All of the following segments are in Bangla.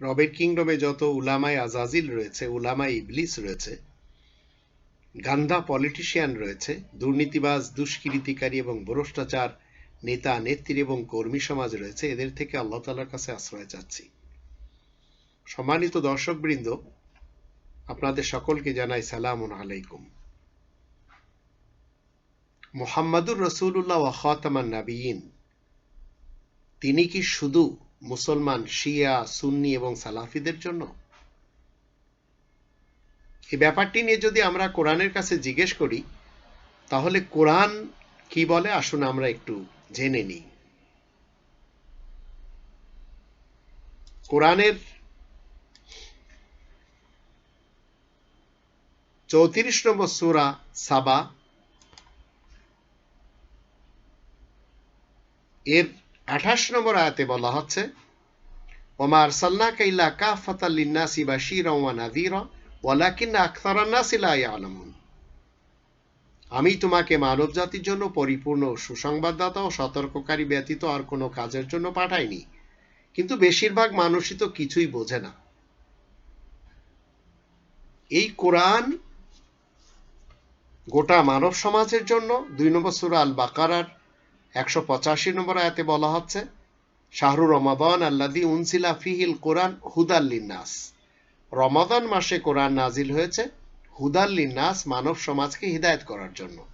রবের কিংডমে যত উলামায় আজাজিল রয়েছে, উলামায় ইবলিস রয়েছে গান্ধা পলিটিশিয়ান রয়েছে, দুর্নীতিবাজ, দুষ্কৃতিকারী এবং ভ্রষ্টাচার নেতা, নেত্রী এবং কর্মী সমাজ রয়েছে, এদের থেকে আল্লাহ তালার কাছে আশ্রয় চাচ্ছি। সম্মানিত দর্শকবৃন্দ, আপনাদের সকলকে জানাই সালাম আলাইকুম। মোহাম্মদুর রসুল্লাহ নাবিয়িন তিনি কি শুধু মুসলমান, শিয়া, সুন্নি এবং সালাফিদের জন্য? এই ব্যাপারটি নিয়ে যদি আমরা কোরআনের কাছে জিজ্ঞেস করি, তাহলে কোরআন কি বলে? আসুন আমরা একটু জেনে নিই। কোরআনের চৌত্রিশ নম্বর সুরা সাবা, এর আঠাশ নম্বর আয়াতে বলা হচ্ছে ওমার সাল্লাকা ইল্লা কাফাতাল লিন্নাসি বাশীরা ওয়া নাযীরা, ওয়ালাকিন্না আকসারান নাসি লা ইয়ালামুন। আমি তোমাকে মানব জাতির জন্য পরিপূর্ণ সুসংবাদদাতা ও সতর্ককারী ব্যতীত আর কোনো কাজের জন্য পাঠাইনি। কিন্তু বেশিরভাগ মানুষই তো কিছুই বোঝে না। এই কোরআন গোটা মানব সমাজের জন্য, দুই নম্বর সুরা আল বাকারার একশো পঁচাশি নম্বর আয়াতে বলা হচ্ছে, শাহরু আল্লাদি উনসিলা ফিহিল কোরআন হুদাল্লিনাস রমাদান মাসে কোরআন নাজিল হয়েছে হুদাল্লিনাস মানব সমাজকে হিদায়ত করার জন্য।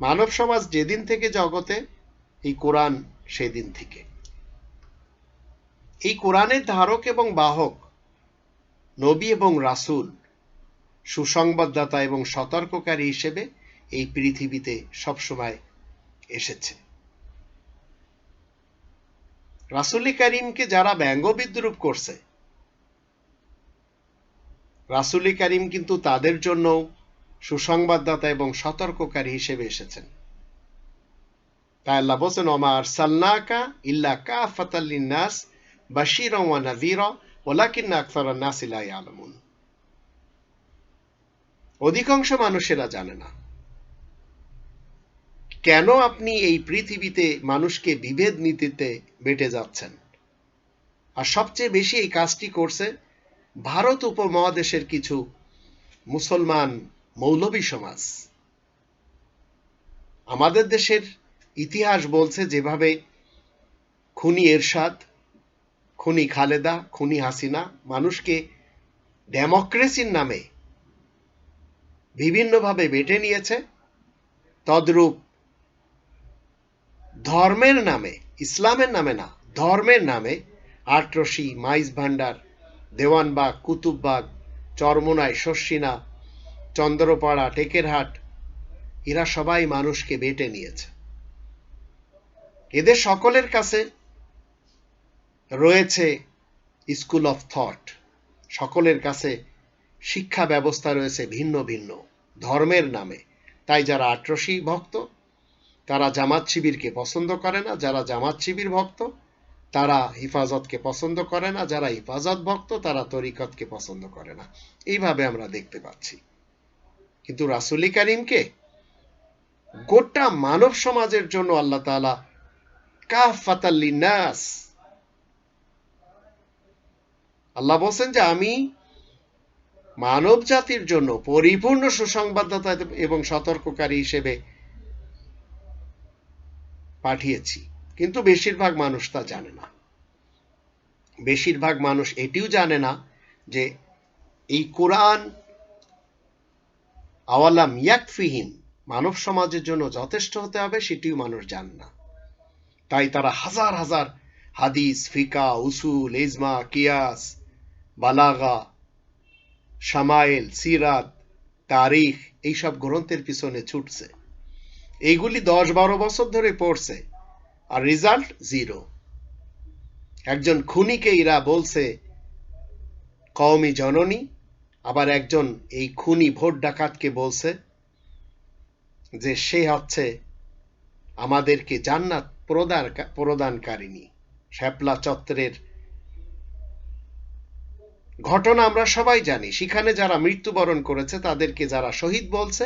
মানব সমাজ যেদিন থেকে জগতে, এই কোরআন সেদিন থেকে। এই কোরআনের ধারক এবং বাহক নবী এবং রাসুল, সুসংবাদদাতা এবং সতর্ককারী হিসেবে এই পৃথিবীতে সবসময় এসেছে। রাসুল করিমকে যারা ব্যঙ্গ বিদ্রুপ করছে, রাসুল করিম কিন্তু তাদের জন্য সুসংবাদদাতা এবং সতর্ককারী হিসেবে এসেছেন। তাই আল্লাহ বলছেন ওমার সাল্লাকা ইল্লা কা ফাতাল্লিনাস বাশির ওয়া নাযীরা, ওয়ালাকিন্না আকসারান নাসি লা ইয়ালামুন। অধিকাংশ মানুষেরা জানে না। কেন আপনি এই পৃথিবীতে মানুষকে বিভেদ নীতিতে বেটে যাচ্ছেন? আর সবচেয়ে বেশি এই কাজটি করছে ভারত উপমহাদেশের কিছু মুসলমান মৌলবী সমাজ। আমাদের দেশের ইতিহাস বলছে যেভাবে খুনি এরশাদ, খুনি খালেদা, খুনি হাসিনা মানুষকে ডেমোক্রেসির নামে বিভিন্নভাবে বেটে নিয়েছে। তদ্রূপ ধর্মের নামে, ইসলামের নামে না, ধর্মের নামে আটরশি, মাইজ ভান্ডার, দেওয়ানবাগ, কুতুববাগ চরমোনাই শস্যিনা, চন্দ্রপাড়া, টেকেরহাট, এরা সবাই মানুষকে বেটে নিয়েছে। এদের সকলের কাছে রয়েছে স্কুল অফ থট। সকলের কাছে শিক্ষা ব্যবস্থা রয়েছে ভিন্ন ভিন্ন, ধর্মের নামে। তাই যারা আটরশি ভক্ত তারা জামাত শিবিরকে পছন্দ করে না, যারা জামাত শিবির ভক্ত, তারা হিফাজতকে পছন্দ করে না, যারা হিফাজত ভক্ত, তারা তরিকতকে পছন্দ করে না। এইভাবে আমরা দেখতে পাচ্ছি। কিন্তু রাসুলি করিমকে গোটা মানব সমাজের জন্য আল্লাহ তালা কাফাতাল্লিনাস আল্লাহ বলছেন যে আমি মানব জাতির জন্য পরিপূর্ণ সুসংবাদদাতা এবং সতর্ককারী হিসেবে পাঠিয়েছি। কিন্তু বেশিরভাগ মানুষ তা জানে না। বেশিরভাগ মানুষ এটিও জানে না যে এই কোরআন আওয়ালাম ইয়াকফিহীন মানব সমাজের জন্য যথেষ্ট হতে হবে সেটিও মানুষ জানে না। তাই তারা হাজার হাজার হাদিস, ফিকা, উসুল, ইজমা, কিয়াস, বালাগা সামাইল সিরাত, তারিখ, এইসব গ্রন্থের পিছনে ছুটছে। এইগুলি দশ বারো বছর ধরে পড়ছে, আর রেজাল্ট জিরো একজন খুনিকে এরা বলছে, কওমি জননী। আবার একজন এই খুনি ভোট ডাকাতকে বলছে যে, সে হচ্ছে আমাদেরকে জান্নাত প্রদান প্রদানকারিনী শ্যাপলা চত্বরের ঘটনা আমরা সবাই জানি। সেখানে যারা মৃত্যুবরণ করেছে, তাদেরকে যারা শহীদ বলছে,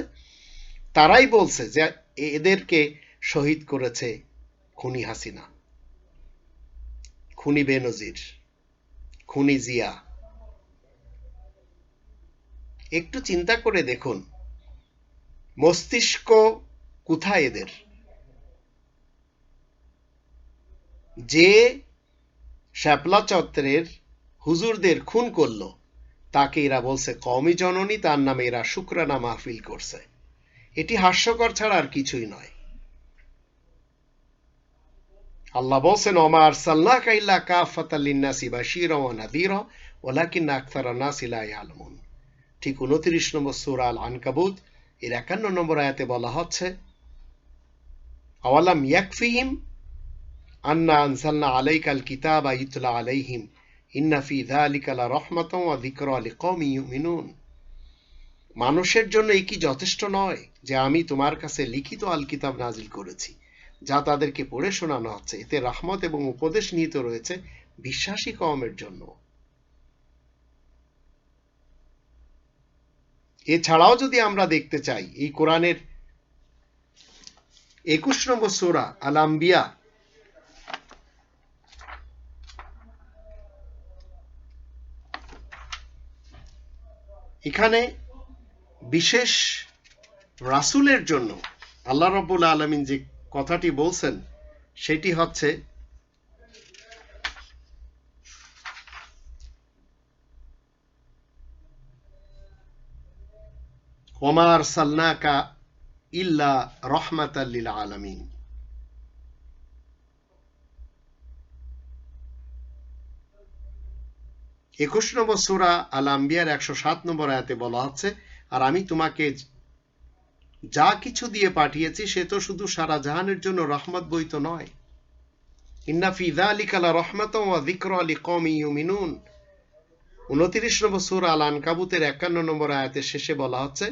তারাই বলছে যে এদেরকে শহীদ করেছে খুনি হাসিনা, খুনি বেনজির, খুনি জিয়া। একটু চিন্তা করে দেখুন, মস্তিষ্ক কোথায় এদের? যে শ্যাপলা চত্বরের হুজুরদের খুন করল, তাকে এরা বলছে কমি জননী, তার নামে এরা শুক্রানা মাহফিল করছে। এটি হাস্যকর ছাড়া আর কিছুই নয়। আল্লাহ বলছেন অমার সাল্লাহ কাইল্লা কাফাতাল্লিন্নাসি বাশির ওয়া নাদিরা ইয়ালামুন। ঠিক 29 নম্বর সূরা আল আনকাবুত এর 51 নম্বর আয়াতে বলা হচ্ছে, আওয়ালাম ইয়াকফিহিম আন্না আনজালনা আলাইকাল কিতাবা ইতলা আলাইহিম, ইন্না ফি যালিকা লা রাহমাতাও ওয়া যিকরা লিকওমি ইউমিনুন। মানুষের জন্য এ কি যথেষ্ট নয় যে আমি তোমার কাছে লিখিত আল কিতাব নাজিল করেছি, যা তাদেরকে পড়ে শোনানো হচ্ছে? এতে রাহমত এবং উপদেশ নিহিত রয়েছে বিশ্বাসী কমের জন্য। এছাড়াও যদি আমরা দেখতে চাই, এই কোরআনের একুশ নম্বর সোরা আলাম্বিয়া এখানে বিশেষ রাসুলের জন্য আল্লাহ রব্বুল আলমিন যে কথাটি বলছেন, সেটি হচ্ছে ওমার সাল্লাকা ইল্লা রহমাতাল্লিল আলমিন। একুশ নম্বর সুরা আল আম্বিয়ার একশো সাত নম্বর আয়াতে বলা হচ্ছে আর আমি তোমাকে যা কিছু দিয়ে পাঠিয়েছি, সে তো শুধু সারা জাহানের জন্য রহমত বই তো নয়। উনত্রিশ নম্বর সুর আল আনকাবুতের একান্ন নম্বর আয়াতের শেষে বলা হচ্ছে,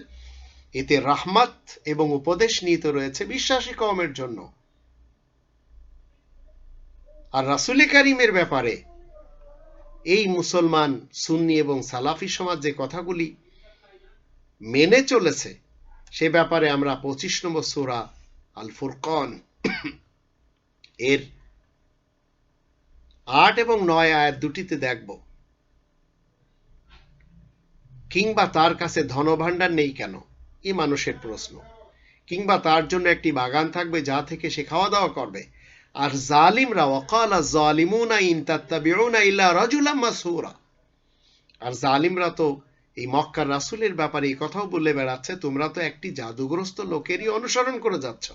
এতে রাহমাত এবং উপদেশ নিহিত রয়েছে বিশ্বাসী কমের জন্য। আর রাসুলি কারিমের ব্যাপারে এই মুসলমান সুন্নি এবং সালাফি সমাজ যে কথাগুলি মেনে চলেছে, সে ব্যাপারে আমরা পঁচিশ নম্বর সুরা আল ফুরকন এর আট এবং নয় আয়াত দুটিতে দেখব। কিংবা তার কাছে ধনভাণ্ডার নেই কেন? এ মানুষের প্রশ্ন। কিংবা তার জন্য একটি বাগান থাকবে যা থেকে সে খাওয়া দাওয়া করবে। আর জালিমরা, ওয়াকালা জালিমুনা ইন তাত্তাবিউনা ইল্লা রাজুলাম মাসহুরা আর জালিমরা তো এই মক্কার রাসূলের ব্যাপারে এই কথাও বলে বেড়াচ্ছে, তোমরা তো একটি জাদুগ্রস্ত লোকেরই অনুসরণ করে যাচ্ছ।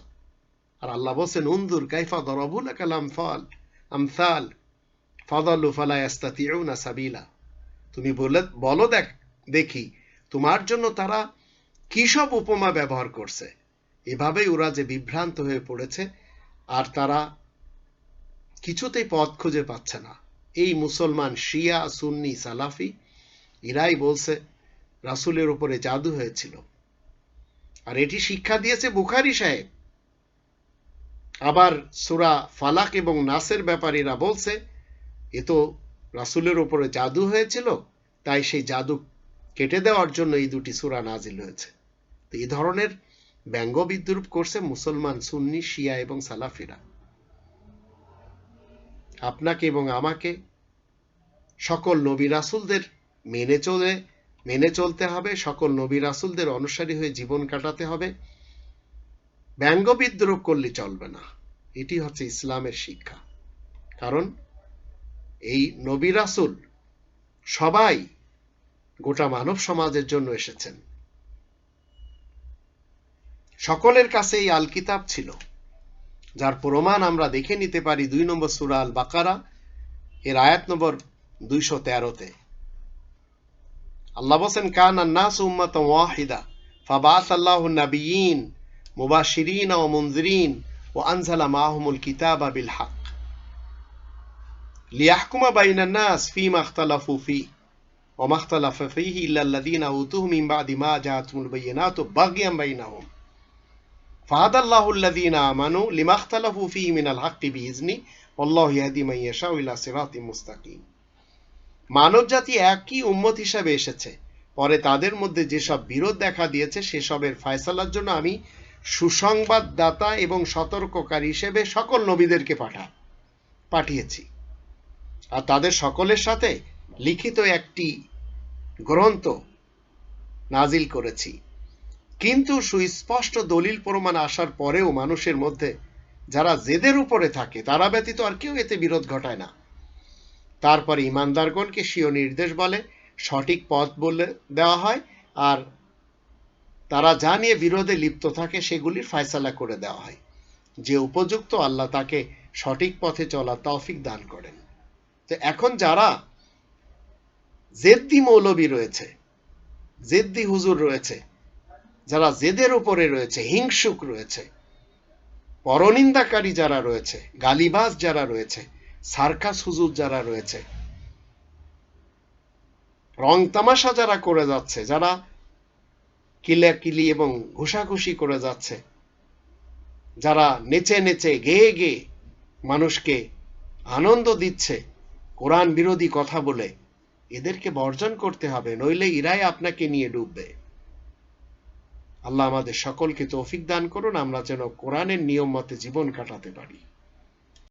আর আল্লাহ বলছেন উনদুর কাইফা দরাবুল কালাম ফল, আমসাল ফাদাল্লু ফালা ইয়াস্তাতিউনা সাবিলা। তুমি বলে, বলো দেখ, দেখি, তোমার জন্য তারা কি সব উপমা ব্যবহার করছে? এভাবেই ওরা যে বিভ্রান্ত হয়ে পড়েছে, আর তারা কিছুতেই পথ খুঁজে পাচ্ছে না। এই মুসলমান শিয়া, সুন্নি, সালাফি এরাই বলছে, রাসুলের উপরে জাদু হয়েছিল। আর এটি শিক্ষা দিয়েছে বুখারি সাহেব। আবার সুরা ফালাক এবং নাসের ব্যাপারে এরা বলছে, এ তো রাসুলের উপরে জাদু হয়েছিল, তাই সেই জাদু কেটে দেওয়ার জন্য এই দুটি সুরা নাজিল হয়েছে। তো এই ধরনের ব্যঙ্গ বিদ্রুপ করছে মুসলমান, সুন্নি, শিয়া এবং সালাফিরা। আপনাকে এবং আমাকে সকল নবী রাসুলদের মেনে চলে, মেনে চলতে হবে, সকল নবী রাসুলদের অনুসারী হয়ে জীবন কাটাতে হবে। ব্যঙ্গ বিদ্রোহ করলে চলবে না। এটি হচ্ছে ইসলামের শিক্ষা। কারণ এই নবী রাসুল সবাই গোটা মানব সমাজের জন্য এসেছেন। সকলের কাছে এই আল কিতাব ছিল, যার প্রমাণ আমরা দেখে নিতে পারি দুই নম্বর সুরা আল বাকারা এর আয়াত নম্বর দুইশো তেরোতে। الله بسن كان الناس أمة واحدة. فبعث الله النبيين مباشرين ومنذرين وأنزل معهم الكتاب بالحق. ليحكم بين الناس فيما اختلفوا فيه. وما اختلف فيه إلا الذين أوتوه من بعد ما جاءتهم البينات بغيا بينهم. فهدى الله الذين آمنوا لما اختلفوا فيه من الحق بإذنه. والله يهدي من يشاء إلى صراط مستقيم. মানব জাতি একই উম্মত হিসাবে এসেছে। পরে তাদের মধ্যে যেসব বিরোধ দেখা দিয়েছে, সেসবের ফয়সালার জন্য আমি সুসংবাদদাতা এবং সতর্ককারী হিসেবে সকল নবীদেরকে পাঠা, পাঠিয়েছি। আর তাদের সকলের সাথে লিখিত একটি গ্রন্থ নাজিল করেছি। কিন্তু সুস্পষ্ট দলিল প্রমাণ আসার পরেও মানুষের মধ্যে, যারা জেদের উপরে থাকে, তারা ব্যতীত আর কেউ এতে বিরোধ ঘটায় না। তারপরে ইমানদারগণকে স্বীয় নির্দেশ বলে, সঠিক পথ বলে দেওয়া হয়, আর তারা যা নিয়ে বিরোধে লিপ্ত থাকে সেগুলির ফয়সালা করে দেওয়া হয়। যে উপযুক্ত আল্লাহ তাকে সঠিক পথে চলার তৌফিক দান করেন। তো এখন যারা জেদ্দি মৌলবী রয়েছে, জেদ্দি হুজুর রয়েছে, যারা জেদের উপরে রয়েছে, হিংসুক রয়েছে, পরনিন্দাকারী যারা রয়েছে, গালিবাজ যারা রয়েছে সার্কাস হুজুর যারা রয়েছে, রং তামাশা যারা করে যাচ্ছে, যারা কিলাকিলি এবং ঘুষাঘুষি করে যাচ্ছে, যারা নেচে নেচে গেয়ে গেয়ে মানুষকে আনন্দ দিচ্ছে, কোরআন বিরোধী কথা বলে, এদেরকে বর্জন করতে হবে, নইলে ইরাই আপনাকে নিয়ে ডুববে। আল্লাহ আমাদের সকলকে তৌফিক দান করুন, আমরা যেন কোরআনের নিয়ম মতে জীবন কাটাতে পারি।